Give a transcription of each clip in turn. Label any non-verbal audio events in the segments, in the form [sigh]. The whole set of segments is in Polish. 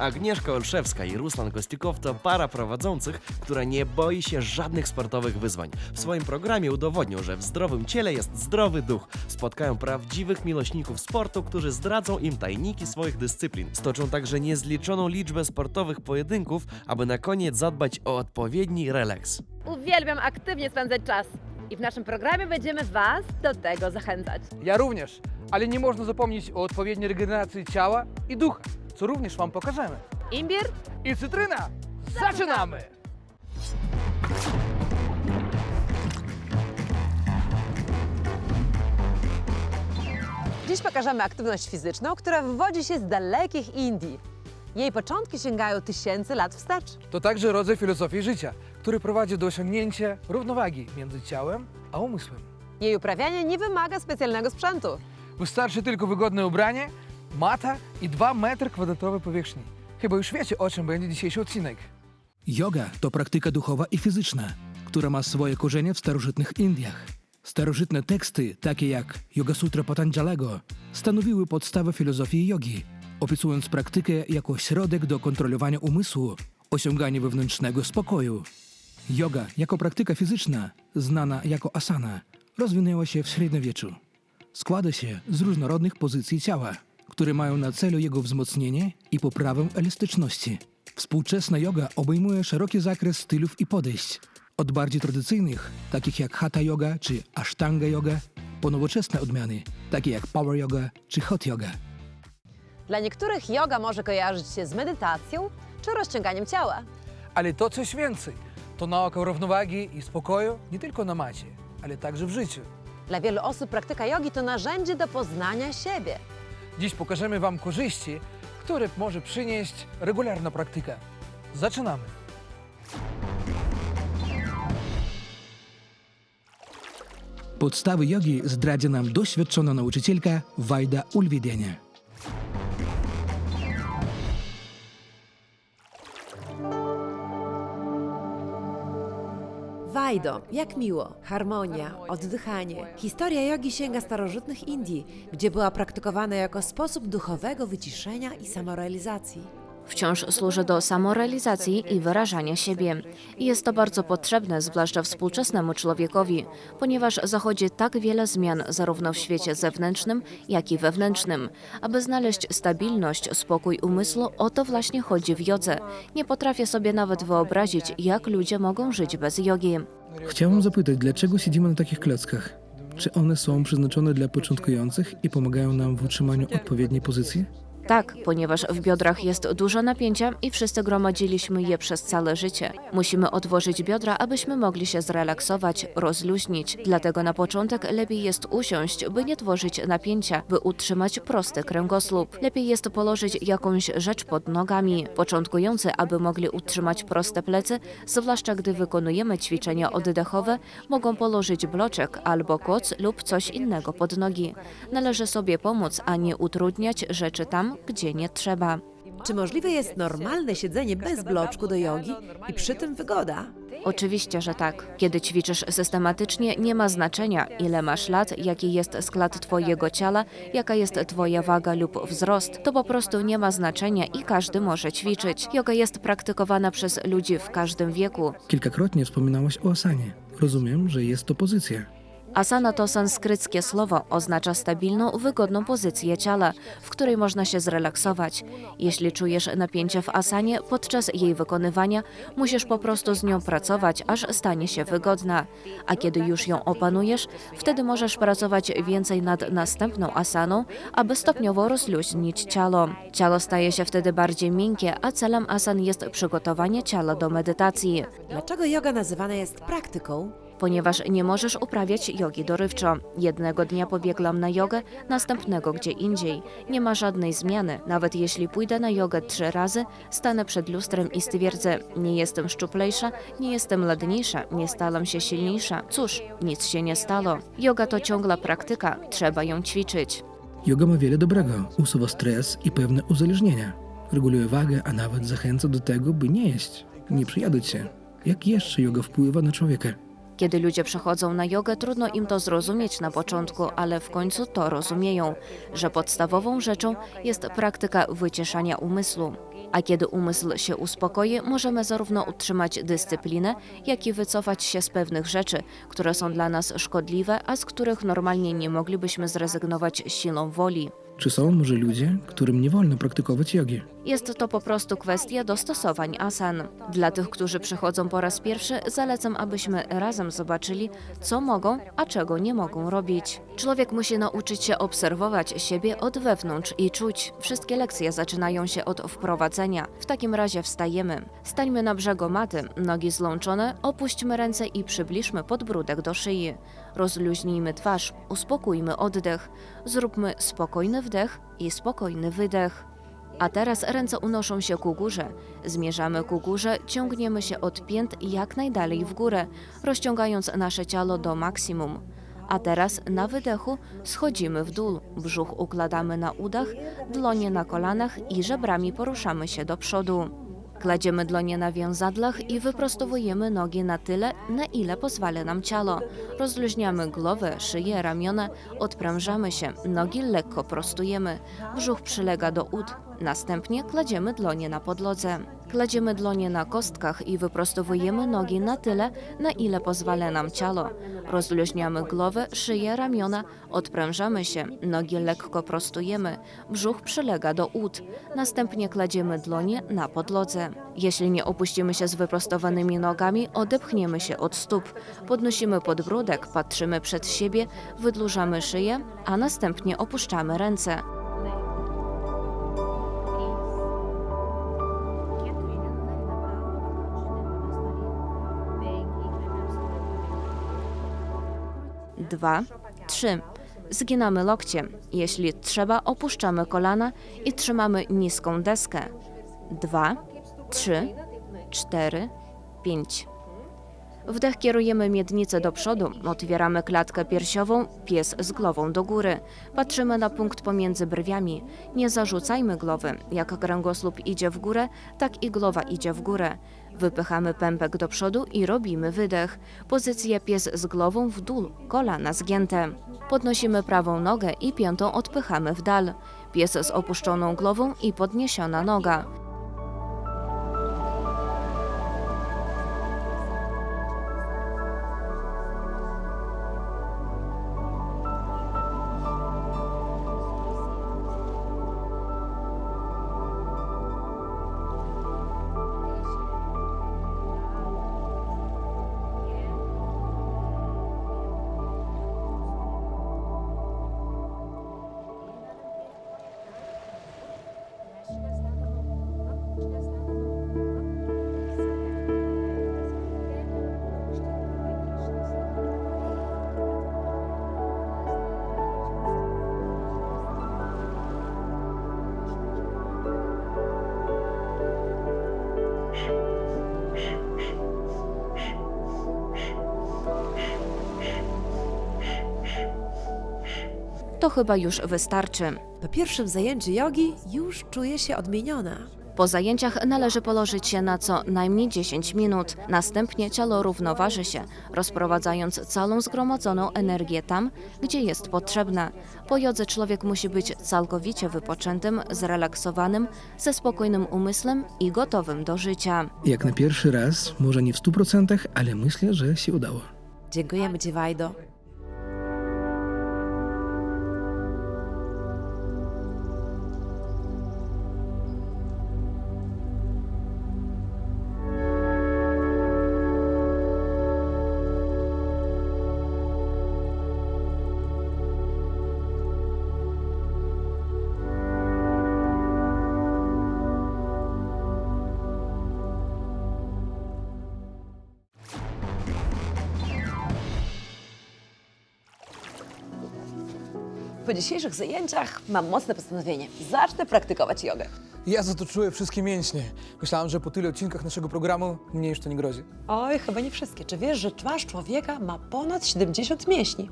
Agnieszka Olszewska i Ruslan Kostykow to para prowadzących, która nie boi się żadnych sportowych wyzwań. W swoim programie udowodnią, że w zdrowym ciele jest zdrowy duch. Spotkają prawdziwych miłośników sportu, którzy zdradzą im tajniki swoich dyscyplin. Stoczą także niezliczoną liczbę sportowych pojedynków, aby na koniec zadbać o odpowiedni relaks. Uwielbiam aktywnie spędzać czas i w naszym programie będziemy Was do tego zachęcać. Ja również, ale nie można zapomnieć o odpowiedniej regeneracji ciała i ducha, co również Wam pokażemy. Imbir? I cytryna! Zaczynamy! Dziś pokażemy aktywność fizyczną, która wywodzi się z dalekich Indii. Jej początki sięgają tysięcy lat wstecz. To także rodzaj filozofii życia, który prowadzi do osiągnięcia równowagi między ciałem a umysłem. Jej uprawianie nie wymaga specjalnego sprzętu. Wystarczy tylko wygodne ubranie, mata i 2 metry kwadratowej powierzchni. Chyba już wiecie, o czym będzie dzisiejszy odcinek. Yoga to praktyka duchowa i fizyczna, która ma swoje korzenie w starożytnych Indiach. Starożytne teksty, takie jak Yoga Sutra Patanjalego, stanowiły podstawę filozofii jogi, opisując praktykę jako środek do kontrolowania umysłu, osiągania wewnętrznego spokoju. Yoga jako praktyka fizyczna, znana jako asana, rozwinęła się w średniowieczu. Składa się z różnorodnych pozycji ciała, które mają na celu jego wzmocnienie i poprawę elastyczności. Współczesna yoga obejmuje szeroki zakres stylów i podejść, od bardziej tradycyjnych, takich jak hatha yoga czy ashtanga yoga, po nowoczesne odmiany, takie jak power yoga czy hot yoga. Dla niektórych yoga może kojarzyć się z medytacją czy rozciąganiem ciała. Ale to coś więcej. To nauka równowagi i spokoju nie tylko na macie, ale także w życiu. Dla wielu osób praktyka jogi to narzędzie do poznania siebie. Dziś pokażemy Wam korzyści, które może przynieść regularna praktyka. Zaczynamy! Podstawy jogi zdradzi nam doświadczona nauczycielka Wajda Ulwidienia. Wajdo, jak miło, harmonia, oddychanie. Historia jogi sięga starożytnych Indii, gdzie była praktykowana jako sposób duchowego wyciszenia i samorealizacji. Wciąż służy do samorealizacji i wyrażania siebie. I jest to bardzo potrzebne, zwłaszcza współczesnemu człowiekowi, ponieważ zachodzi tak wiele zmian zarówno w świecie zewnętrznym, jak i wewnętrznym. Aby znaleźć stabilność, spokój umysłu, o to właśnie chodzi w jodze. Nie potrafię sobie nawet wyobrazić, jak ludzie mogą żyć bez jogi. Chciałem zapytać, dlaczego siedzimy na takich klockach? Czy one są przeznaczone dla początkujących i pomagają nam w utrzymaniu odpowiedniej pozycji? Tak, ponieważ w biodrach jest dużo napięcia i wszyscy gromadziliśmy je przez całe życie. Musimy odłożyć biodra, abyśmy mogli się zrelaksować, rozluźnić. Dlatego na początek lepiej jest usiąść, by nie tworzyć napięcia, by utrzymać prosty kręgosłup. Lepiej jest położyć jakąś rzecz pod nogami. Początkujący, aby mogli utrzymać proste plecy, zwłaszcza gdy wykonujemy ćwiczenia oddechowe, mogą położyć bloczek albo koc lub coś innego pod nogi. Należy sobie pomóc, a nie utrudniać rzeczy tam, gdzie nie trzeba. Czy możliwe jest normalne siedzenie bez bloczku do jogi i przy tym wygoda? Oczywiście, że tak. Kiedy ćwiczysz systematycznie, nie ma znaczenia, ile masz lat, jaki jest skład Twojego ciała, jaka jest Twoja waga lub wzrost. To po prostu nie ma znaczenia i każdy może ćwiczyć. Yoga jest praktykowana przez ludzi w każdym wieku. Kilkakrotnie wspominałaś o asanie. Rozumiem, że jest to pozycja. Asana to sanskryckie słowo, oznacza stabilną, wygodną pozycję ciała, w której można się zrelaksować. Jeśli czujesz napięcie w asanie, podczas jej wykonywania musisz po prostu z nią pracować, aż stanie się wygodna. A kiedy już ją opanujesz, wtedy możesz pracować więcej nad następną asaną, aby stopniowo rozluźnić ciało. Ciało staje się wtedy bardziej miękkie, a celem asan jest przygotowanie ciała do medytacji. Dlaczego yoga nazywana jest praktyką? Ponieważ nie możesz uprawiać jogi dorywczo. Jednego dnia pobiegłam na jogę, następnego gdzie indziej. Nie ma żadnej zmiany. Nawet jeśli pójdę na jogę trzy razy, stanę przed lustrem i stwierdzę, nie jestem szczuplejsza, nie jestem ładniejsza, nie stałam się silniejsza. Cóż, nic się nie stało. Yoga to ciągła praktyka, trzeba ją ćwiczyć. Yoga ma wiele dobrego. Usuwa stres i pewne uzależnienia. Reguluje wagę, a nawet zachęca do tego, by nie jeść, nie przejadać się. Jak jeszcze yoga wpływa na człowieka? Kiedy ludzie przechodzą na jogę, trudno im to zrozumieć na początku, ale w końcu to rozumieją, że podstawową rzeczą jest praktyka wyciszania umysłu. A kiedy umysł się uspokoi, możemy zarówno utrzymać dyscyplinę, jak i wycofać się z pewnych rzeczy, które są dla nas szkodliwe, a z których normalnie nie moglibyśmy zrezygnować siłą woli. Czy są może ludzie, którym nie wolno praktykować jogi? Jest to po prostu kwestia dostosowań asan. Dla tych, którzy przychodzą po raz pierwszy, zalecam, abyśmy razem zobaczyli, co mogą, a czego nie mogą robić. Człowiek musi nauczyć się obserwować siebie od wewnątrz i czuć. Wszystkie lekcje zaczynają się od wprowadzenia. W takim razie wstajemy. Stańmy na brzegu maty, nogi złączone, opuśćmy ręce i przybliżmy podbródek do szyi. Rozluźnijmy twarz, uspokójmy oddech. Zróbmy spokojny wdech i spokojny wydech. A teraz ręce unoszą się ku górze. Zmierzamy ku górze, ciągniemy się od pięt jak najdalej w górę, rozciągając nasze ciało do maksimum. A teraz na wydechu schodzimy w dół, brzuch układamy na udach, dłonie na kolanach i żebrami poruszamy się do przodu. Kładziemy dłonie na więzadlach i wyprostowujemy nogi na tyle, na ile pozwala nam ciało. Rozluźniamy głowę, szyję, ramiona, odprężamy się, nogi lekko prostujemy, brzuch przylega do ud. Następnie kładziemy dłonie na podlodze. Kładziemy dłonie na kostkach i wyprostowujemy nogi na tyle, na ile pozwala nam ciało. Rozluźniamy głowę, szyję, ramiona, odprężamy się, nogi lekko prostujemy, brzuch przylega do ud. Następnie kładziemy dłonie na podlodze. Jeśli nie opuścimy się z wyprostowanymi nogami, odepchniemy się od stóp. Podnosimy podbródek, patrzymy przed siebie, wydłużamy szyję, a następnie opuszczamy ręce. Dwa, trzy. Zginamy lokcie. Jeśli trzeba, opuszczamy kolana i trzymamy niską deskę. Dwa, trzy, cztery, pięć. Wdech kierujemy miednicę do przodu, otwieramy klatkę piersiową, pies z głową do góry. Patrzymy na punkt pomiędzy brwiami. Nie zarzucajmy głowy. Jak kręgosłup idzie w górę, tak i głowa idzie w górę. Wypychamy pępek do przodu i robimy wydech. Pozycja pies z głową w dół, kolana zgięte. Podnosimy prawą nogę i piętą odpychamy w dal. Pies z opuszczoną głową i podniesiona noga. To chyba już wystarczy. Po pierwszym zajęciu jogi już czuję się odmieniona. Po zajęciach należy położyć się na co najmniej 10 minut. Następnie ciało równoważy się, rozprowadzając całą zgromadzoną energię tam, gdzie jest potrzebna. Po jodze człowiek musi być całkowicie wypoczętym, zrelaksowanym, ze spokojnym umysłem i gotowym do życia. Jak na pierwszy raz, może nie w 100%, ale myślę, że się udało. Dziękujemy Ci, Wajdo. Po dzisiejszych zajęciach mam mocne postanowienie. Zacznę praktykować jogę. Ja to czuję wszystkie mięśnie. Myślałem, że po tylu odcinkach naszego programu mnie już to nie grozi. Oj, chyba nie wszystkie. Czy wiesz, że twarz człowieka ma ponad 70 mięśni?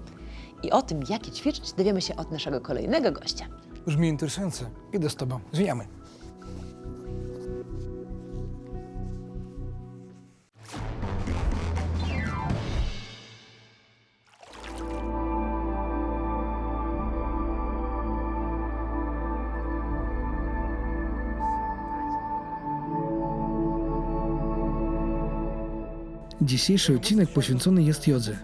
I o tym, jak je ćwiczyć, dowiemy się od naszego kolejnego gościa. Brzmi interesująco. Idę z tobą. Zwijamy. Dzisiejszy odcinek poświęcony jest jodze.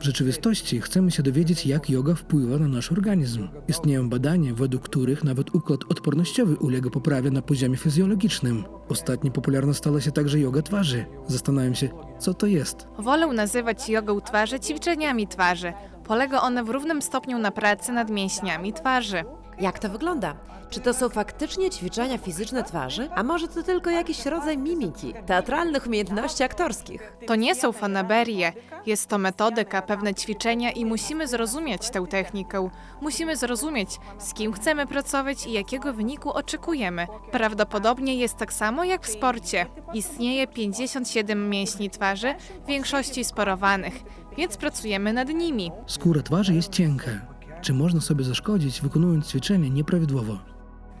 W rzeczywistości chcemy się dowiedzieć, jak yoga wpływa na nasz organizm. Istnieją badania, według których nawet układ odpornościowy ulega poprawie na poziomie fizjologicznym. Ostatnio popularna stała się także yoga twarzy. Zastanawiam się, co to jest. Wolę nazywać jogę twarzy ćwiczeniami twarzy. Polega ona w równym stopniu na pracy nad mięśniami twarzy. Jak to wygląda? Czy to są faktycznie ćwiczenia fizyczne twarzy? A może to tylko jakiś rodzaj mimiki, teatralnych umiejętności aktorskich? To nie są fanaberie, jest to metodyka, pewne ćwiczenia i musimy zrozumieć tę technikę. Musimy zrozumieć, z kim chcemy pracować i jakiego wyniku oczekujemy. Prawdopodobnie jest tak samo jak w sporcie. Istnieje 57 mięśni twarzy, w większości sporowanych, więc pracujemy nad nimi. Skóra twarzy jest cienka. Czy można sobie zaszkodzić, wykonując ćwiczenie nieprawidłowo?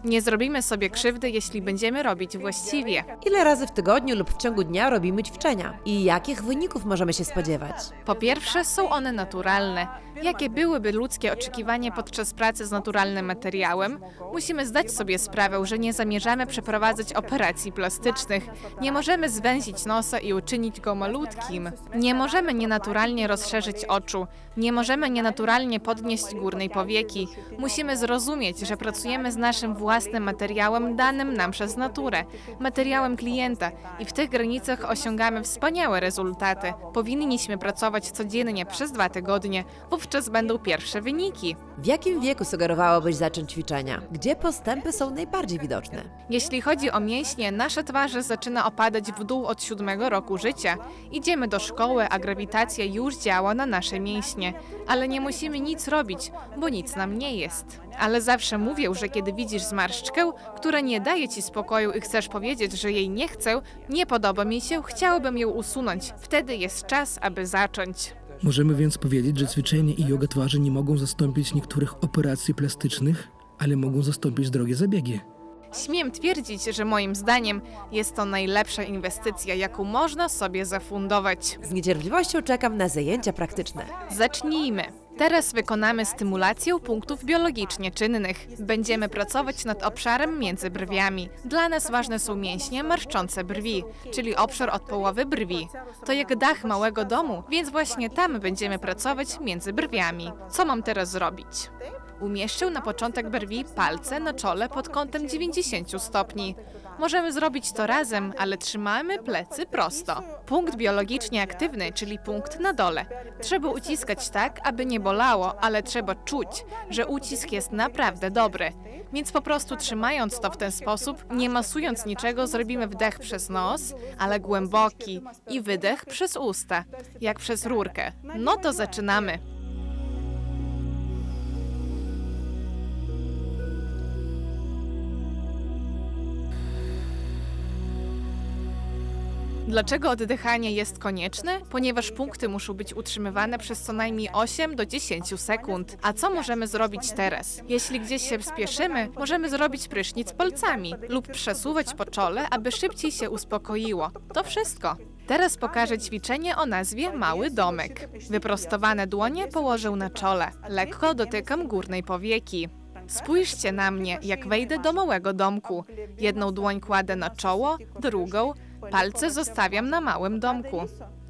Nie zrobimy sobie krzywdy, jeśli będziemy robić właściwie. Ile razy w tygodniu lub w ciągu dnia robimy ćwiczenia? I jakich wyników możemy się spodziewać? Po pierwsze, są one naturalne. Jakie byłyby ludzkie oczekiwania podczas pracy z naturalnym materiałem? Musimy zdać sobie sprawę, że nie zamierzamy przeprowadzać operacji plastycznych. Nie możemy zwęzić nosa i uczynić go malutkim. Nie możemy nienaturalnie rozszerzyć oczu. Nie możemy nienaturalnie podnieść górnej powieki. Musimy zrozumieć, że pracujemy z naszym własnym materiałem danym nam przez naturę, materiałem klienta i w tych granicach osiągamy wspaniałe rezultaty. Powinniśmy pracować codziennie przez dwa tygodnie, wówczas będą pierwsze wyniki. W jakim wieku sugerowałobyś zacząć ćwiczenia? Gdzie postępy są najbardziej widoczne? Jeśli chodzi o mięśnie, nasza twarz zaczyna opadać w dół od siódmego roku życia. Idziemy do szkoły, a grawitacja już działa na nasze mięśnie. Ale nie musimy nic robić, bo nic nam nie jest. Ale zawsze mówię, że kiedy widzisz zmarszczkę, która nie daje ci spokoju i chcesz powiedzieć, że jej nie chcę, nie podoba mi się, chciałbym ją usunąć. Wtedy jest czas, aby zacząć. Możemy więc powiedzieć, że ćwiczenie i yoga twarzy nie mogą zastąpić niektórych operacji plastycznych, ale mogą zastąpić drogie zabiegi. Śmiem twierdzić, że moim zdaniem jest to najlepsza inwestycja, jaką można sobie zafundować. Z niecierpliwością czekam na zajęcia praktyczne. Zacznijmy. Teraz wykonamy stymulację punktów biologicznie czynnych. Będziemy pracować nad obszarem między brwiami. Dla nas ważne są mięśnie marszczące brwi, czyli obszar od połowy brwi. To jak dach małego domu, więc właśnie tam będziemy pracować między brwiami. Co mam teraz zrobić? Umieszczę na początek brwi palce na czole pod kątem 90 stopni. Możemy zrobić to razem, ale trzymamy plecy prosto. Punkt biologicznie aktywny, czyli punkt na dole. Trzeba uciskać tak, aby nie bolało, ale trzeba czuć, że ucisk jest naprawdę dobry. Więc po prostu trzymając to w ten sposób, nie masując niczego, zrobimy wdech przez nos, ale głęboki i wydech przez usta, jak przez rurkę. No to zaczynamy. Dlaczego oddychanie jest konieczne? Ponieważ punkty muszą być utrzymywane przez co najmniej 8 do 10 sekund. A co możemy zrobić teraz? Jeśli gdzieś się spieszymy, możemy zrobić prysznic palcami lub przesuwać po czole, aby szybciej się uspokoiło. To wszystko. Teraz pokażę ćwiczenie o nazwie Mały Domek. Wyprostowane dłonie położę na czole. Lekko dotykam górnej powieki. Spójrzcie na mnie, jak wejdę do małego domku. Jedną dłoń kładę na czoło, drugą palce zostawiam na małym domku.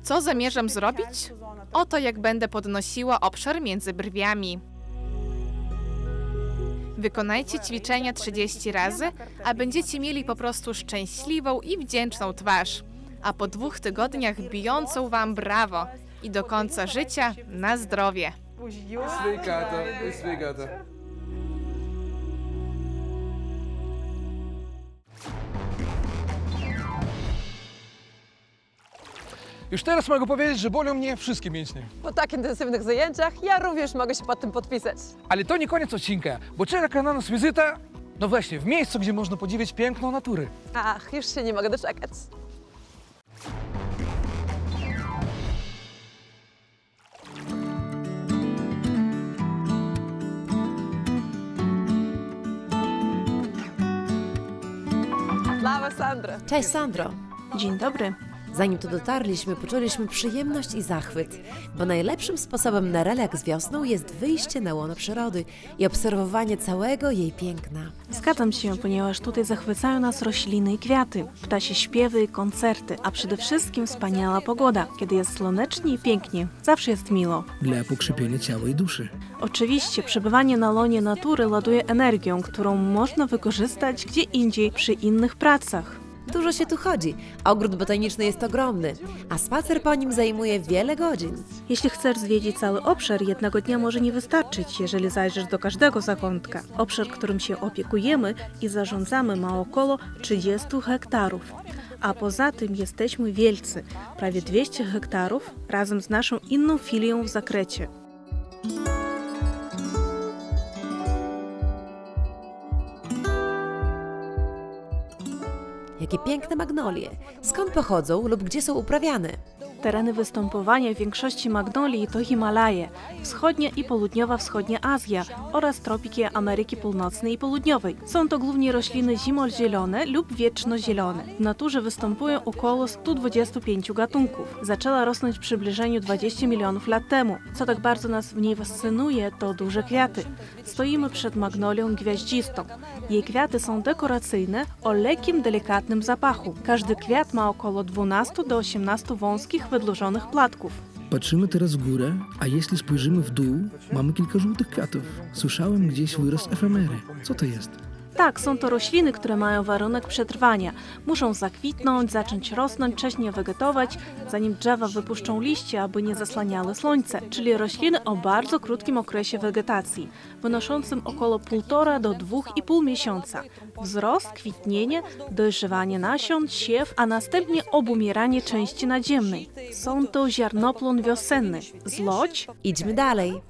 Co zamierzam zrobić? Oto jak będę podnosiła obszar między brwiami. Wykonajcie ćwiczenia 30 razy, a będziecie mieli po prostu szczęśliwą i wdzięczną twarz. A po dwóch tygodniach bijącą wam brawo i do końca życia na zdrowie. Sveikata, sveikata. Już teraz mogę powiedzieć, że bolą mnie wszystkie mięśnie. Po tak intensywnych zajęciach ja również mogę się pod tym podpisać. Ale to nie koniec odcinka, bo czeka na nas wizyta, no właśnie, w miejscu, gdzie można podziwiać piękno natury. Ach, już się nie mogę doczekać. Sandra. Cześć Sandro. Dzień dobry. Zanim tu dotarliśmy, poczuliśmy przyjemność i zachwyt, bo najlepszym sposobem na relaks wiosną jest wyjście na łono przyrody i obserwowanie całego jej piękna. Zgadzam się, ponieważ tutaj zachwycają nas rośliny i kwiaty, ptasie śpiewy i koncerty, a przede wszystkim wspaniała pogoda. Kiedy jest słonecznie i pięknie, zawsze jest miło. Dla pokrzepienia ciała i duszy. Oczywiście przebywanie na łonie natury ładuje energią, którą można wykorzystać gdzie indziej przy innych pracach. Dużo się tu chodzi, ogród botaniczny jest ogromny, a spacer po nim zajmuje wiele godzin. Jeśli chcesz zwiedzić cały obszar, jednego dnia może nie wystarczyć, jeżeli zajrzysz do każdego zakątka. Obszar, którym się opiekujemy i zarządzamy ma około 30 hektarów. A poza tym jesteśmy wielcy, prawie 200 hektarów razem z naszą inną filią w Zakrecie. Jakie piękne magnolie! Skąd pochodzą lub gdzie są uprawiane? Tereny występowania większości magnolii to Himalaje, wschodnia i południowa wschodnia Azja oraz tropiki Ameryki Północnej i Południowej. Są to głównie rośliny zimozielone lub wiecznozielone. W naturze występują około 125 gatunków. Zaczęła rosnąć w przybliżeniu 20 milionów lat temu. Co tak bardzo nas w niej fascynuje, to duże kwiaty. Stoimy przed magnolią gwiaździstą. Jej kwiaty są dekoracyjne o lekkim, delikatnym zapachu. Każdy kwiat ma około 12 do 18 wąskich, wydłużonych płatków. Patrzymy teraz w górę, a jeśli spojrzymy w dół, mamy kilka żółtych kwiatów. Słyszałem gdzieś wyrost efemery. Co to jest? Tak, są to rośliny, które mają warunek przetrwania. Muszą zakwitnąć, zacząć rosnąć, wcześniej wegetować, zanim drzewa wypuszczą liście, aby nie zasłaniały słońce, czyli rośliny o bardzo krótkim okresie wegetacji, wynoszącym około 1,5 do 2,5 miesiąca. Wzrost, kwitnienie, dojrzewanie nasion, siew, a następnie obumieranie części nadziemnej. Są to ziarnoplon wiosenny, zloć, Idźmy dalej.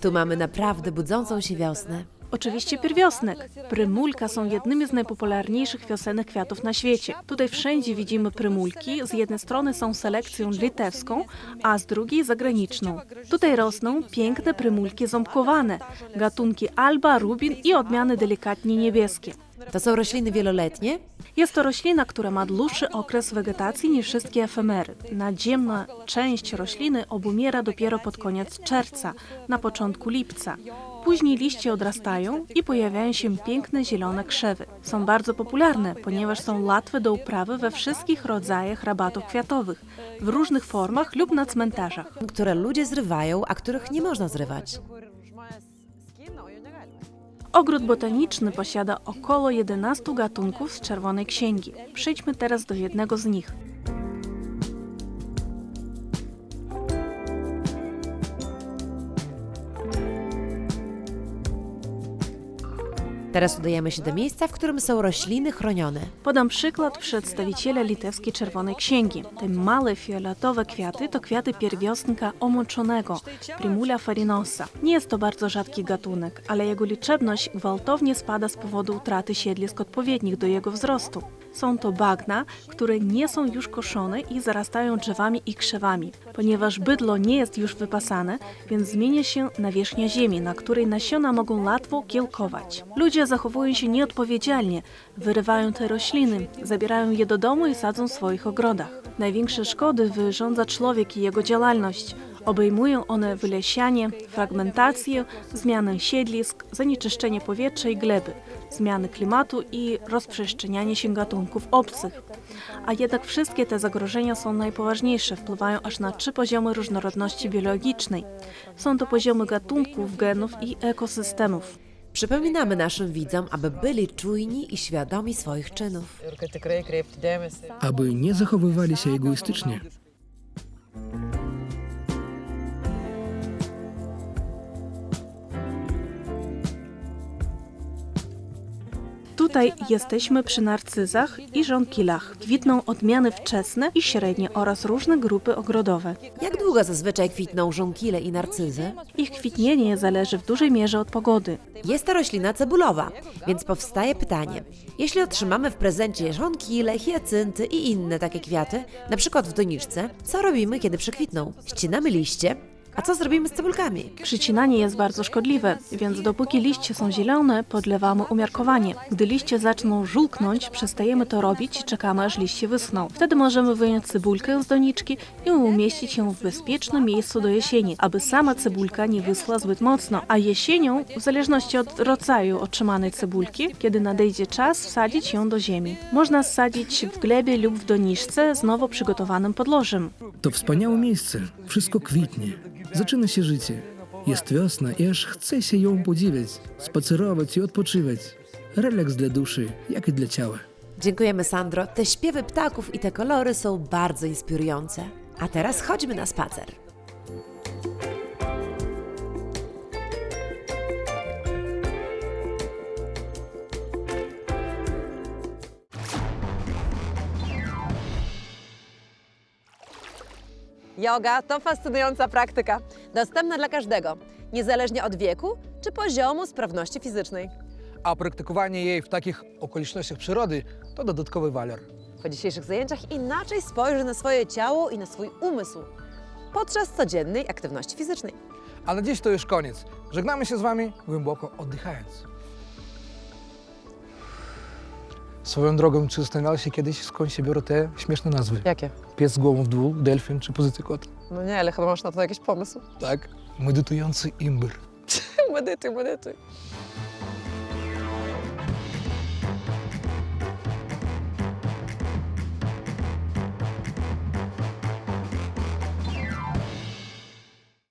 Tu mamy naprawdę budzącą się wiosnę. Oczywiście pierwiosnek. Prymulka są jednymi z najpopularniejszych wiosennych kwiatów na świecie. Tutaj wszędzie widzimy prymulki. Z jednej strony są selekcją litewską, a z drugiej zagraniczną. Tutaj rosną piękne prymulki ząbkowane, gatunki alba, rubin i odmiany delikatnie niebieskie. To są rośliny wieloletnie? Jest to roślina, która ma dłuższy okres wegetacji niż wszystkie efemery. Nadziemna część rośliny obumiera dopiero pod koniec czerwca, na początku lipca. Później liście odrastają i pojawiają się piękne zielone krzewy. Są bardzo popularne, ponieważ są łatwe do uprawy we wszystkich rodzajach rabatów kwiatowych, w różnych formach lub na cmentarzach. Które ludzie zrywają, a których nie można zrywać. Ogród botaniczny posiada około 11 gatunków z Czerwonej Księgi. Przejdźmy teraz do jednego z nich. Teraz udajemy się do miejsca, w którym są rośliny chronione. Podam przykład przedstawiciela litewskiej Czerwonej Księgi. Te małe fioletowe kwiaty to kwiaty pierwiosnka omoczonego, Primula farinosa. Nie jest to bardzo rzadki gatunek, ale jego liczebność gwałtownie spada z powodu utraty siedlisk odpowiednich do jego wzrostu. Są to bagna, które nie są już koszone i zarastają drzewami i krzewami. Ponieważ bydlo nie jest już wypasane, więc zmienia się nawierzchnia ziemi, na której nasiona mogą łatwo kiełkować. Ludzie zachowują się nieodpowiedzialnie, wyrywają te rośliny, zabierają je do domu i sadzą w swoich ogrodach. Największe szkody wyrządza człowiek i jego działalność. Obejmują one wylesianie, fragmentację, zmianę siedlisk, zanieczyszczenie powietrza i gleby, zmiany klimatu i rozprzestrzenianie się gatunków obcych. A jednak wszystkie te zagrożenia są najpoważniejsze, wpływają aż na trzy poziomy różnorodności biologicznej. Są to poziomy gatunków, genów i ekosystemów. Przypominamy naszym widzom, aby byli czujni i świadomi swoich czynów. Aby nie zachowywali się egoistycznie. Tutaj jesteśmy przy narcyzach i żonkilach. Kwitną odmiany wczesne i średnie oraz różne grupy ogrodowe. Jak długo zazwyczaj kwitną żonkile i narcyzy? Ich kwitnienie zależy w dużej mierze od pogody. Jest to roślina cebulowa, więc powstaje pytanie. Jeśli otrzymamy w prezencie żonkile, hiacynty i inne takie kwiaty, na przykład w doniczce, co robimy, kiedy przekwitną? Ścinamy liście? A co zrobimy z cebulkami? Przycinanie jest bardzo szkodliwe, więc dopóki liście są zielone, podlewamy umiarkowanie. Gdy liście zaczną żółknąć, przestajemy to robić i czekamy aż liście wyschną. Wtedy możemy wyjąć cebulkę z doniczki i umieścić ją w bezpiecznym miejscu do jesieni, aby sama cebulka nie wyschła zbyt mocno. A jesienią, w zależności od rodzaju otrzymanej cebulki, kiedy nadejdzie czas, wsadzić ją do ziemi. Można sadzić w glebie lub w doniczce z nowo przygotowanym podłożem. To wspaniałe miejsce. Wszystko kwitnie. Zaczyna się życie. Jest wiosna i aż chce się ją podziwiać, spacerować i odpoczywać. Relaks dla duszy, jak i dla ciała. Dziękujemy, Sandro. Te śpiewy ptaków i te kolory są bardzo inspirujące. A teraz chodźmy na spacer. Yoga to fascynująca praktyka, dostępna dla każdego, niezależnie od wieku czy poziomu sprawności fizycznej. A praktykowanie jej w takich okolicznościach przyrody to dodatkowy walor. Po dzisiejszych zajęciach inaczej spojrzy na swoje ciało i na swój umysł podczas codziennej aktywności fizycznej. A na dziś to już koniec. Żegnamy się z Wami głęboko oddychając. Swoją drogą, czy zastanawiałeś się kiedyś, skąd się biorą te śmieszne nazwy? Jakie? Pies z głową w dół, delfin czy pozycja kota? No nie, ale chyba masz na to jakiś pomysł. Tak, medytujący imbyr. [laughs] medytuj, medytuj.